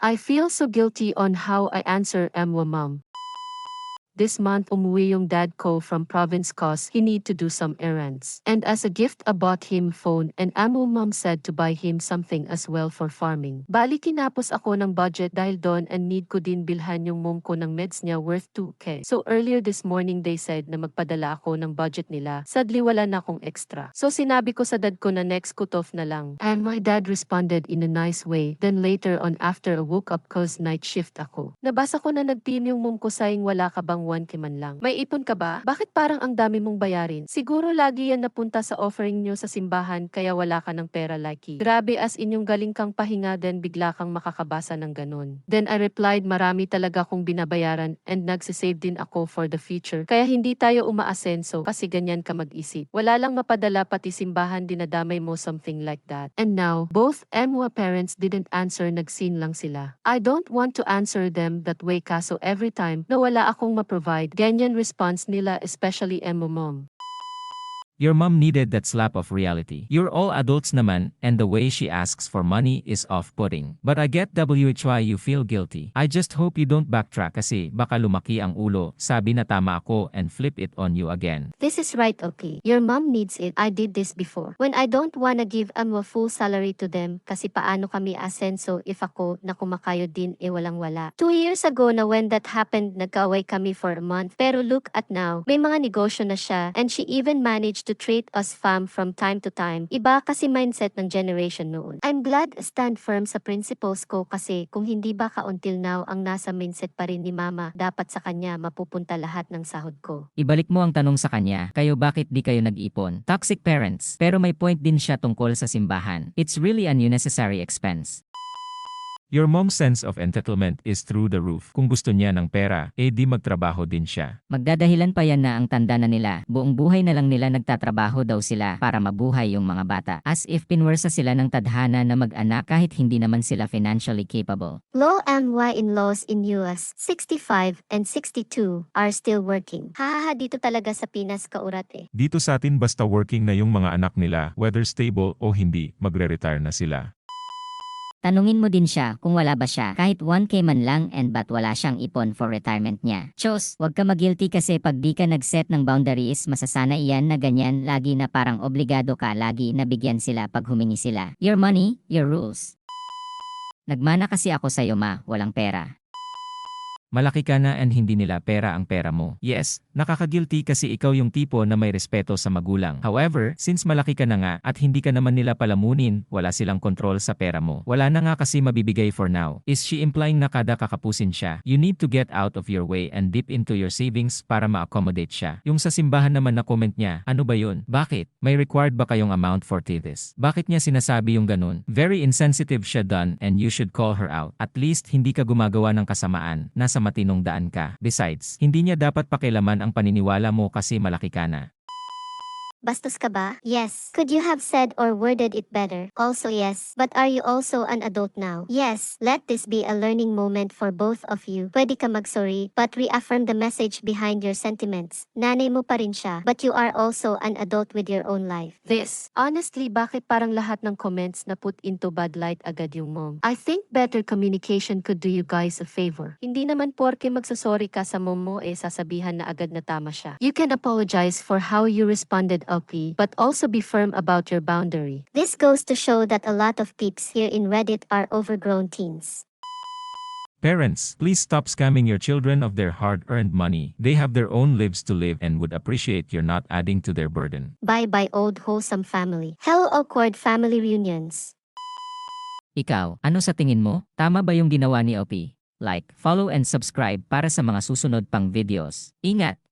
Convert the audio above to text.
I feel so guilty on how I answer Emwa mom. This month umuwi yung dad ko from province cause he need to do some errands. And as a gift I bought him phone and Amo mom said to buy him something as well for farming. Bali kinapos ako ng budget dahil doon and need ko din bilhan yung mom ko ng meds niya worth 2k. So earlier this morning they said na magpadala ako ng budget nila. Sadly wala na akong extra. So sinabi ko sa dad ko na next cut-off na lang. And my dad responded in a nice way. Then later on after I woke up cause night shift ako. Nabasa ko na nag-PM yung mom ko saying wala ka bang 1k man lang. May ipon ka ba? Bakit parang ang dami mong bayarin? Siguro lagi yan napunta sa offering nyo sa simbahan kaya wala ka ng pera Lucky. Grabe as inyong galing kang pahinga then bigla kang makakabasa ng ganun. Then I replied marami talaga kong binabayaran and nagsisave din ako for the future. Kaya hindi tayo umaasenso kasi ganyan ka mag-isip. Wala lang mapadala pati simbahan dinadamay mo something like that. And now, both MWA parents didn't answer nagsin lang sila. I don't want to answer them that way kaso every time na wala akong ma-provide, ganyan response nila especially emo mom. Your mom needed that slap of reality. You're all adults naman, and the way she asks for money is off-putting. But I get why you feel guilty. I just hope you don't backtrack kasi baka lumaki ang ulo, sabi na tama ako and flip it on you again. This is right, okay. Your mom needs it. I did this before. When I don't wanna give a full salary to them kasi paano kami asenso if ako na kumakayo din e walang wala. Two years ago na when that happened, nagkaaway kami for a month. Pero look at now, may mga negosyo na siya and she even managed to treat us fam from time to time. Iba kasi mindset ng generation noon. I'm glad stand firm sa principles ko kasi kung hindi baka until now ang nasa mindset pa rin ni mama, dapat sa kanya mapupunta lahat ng sahod ko. Ibalik mo ang tanong sa kanya, kayo bakit di kayo nag-ipon? Toxic parents. Pero may point din siya tungkol sa simbahan. It's really an unnecessary expense. Your mom's sense of entitlement is through the roof. Kung gusto niya ng pera, eh di magtrabaho din siya. Magdadahilan pa yan na ang tanda na nila. Buong buhay na lang nila nagtatrabaho daw sila para mabuhay yung mga bata. As if pinwersa sila ng tadhana na mag-anak kahit hindi naman sila financially capable. Low MY in-laws in US, 65 and 62, are still working. Hahaha dito talaga sa Pinas kaurat eh. Dito sa atin basta working na yung mga anak nila, whether stable o hindi, magre-retire na sila. Tanungin mo din siya kung wala ba siya kahit 1k man lang and ba't wala siyang ipon for retirement niya. Chos, wag ka magilty kasi pag di ka nag-set ng boundaries masasana iyan na ganyan lagi na parang obligado ka lagi na bigyan sila pag humingi sila. Your money, your rules. Nagmana kasi ako sa'yo ma, walang pera. Malaki ka na and hindi nila pera ang pera mo. Yes, nakakagilty kasi ikaw yung tipo na may respeto sa magulang. However, since malaki ka na nga at hindi ka naman nila palamunin, wala silang kontrol sa pera mo. Wala na nga kasi mabibigay for now. Is she implying na kada kakapusin siya? You need to get out of your way and dip into your savings para ma-accommodate siya. Yung sa simbahan naman na comment niya, ano ba yun? Bakit? May required ba kayong amount for this? Bakit niya sinasabi yung ganun? Very insensitive siya done and you should call her out. At least hindi ka gumagawa ng kasamaan. Nasa matinong daan ka. Besides, hindi niya dapat pakilaman ang paniniwala mo kasi malaki ka na. Bastos ka ba? Yes. Could you have said or worded it better? Also yes. But are you also an adult now? Yes. Let this be a learning moment for both of you. Pwede ka mag-sorry, but reaffirm the message behind your sentiments. Nanay mo pa rin siya, but you are also an adult with your own life. This, honestly, bakit parang lahat ng comments na put into bad light agad yung mom? I think better communication could do you guys a favor. Hindi naman porke magsasorry ka sa mom mo eh sasabihan na agad na tama siya. You can apologize for how you responded LP, but also be firm about your boundary. This goes to show that a lot of peeps here in Reddit are overgrown teens. Parents, please stop scamming your children of their hard-earned money. They have their own lives to live and would appreciate your not adding to their burden. Bye bye old wholesome family. Hello awkward family reunions. Ikaw, ano sa tingin mo? Tama ba yung ginawa ni OP? Like, follow and subscribe para sa mga susunod pang videos. Ingat!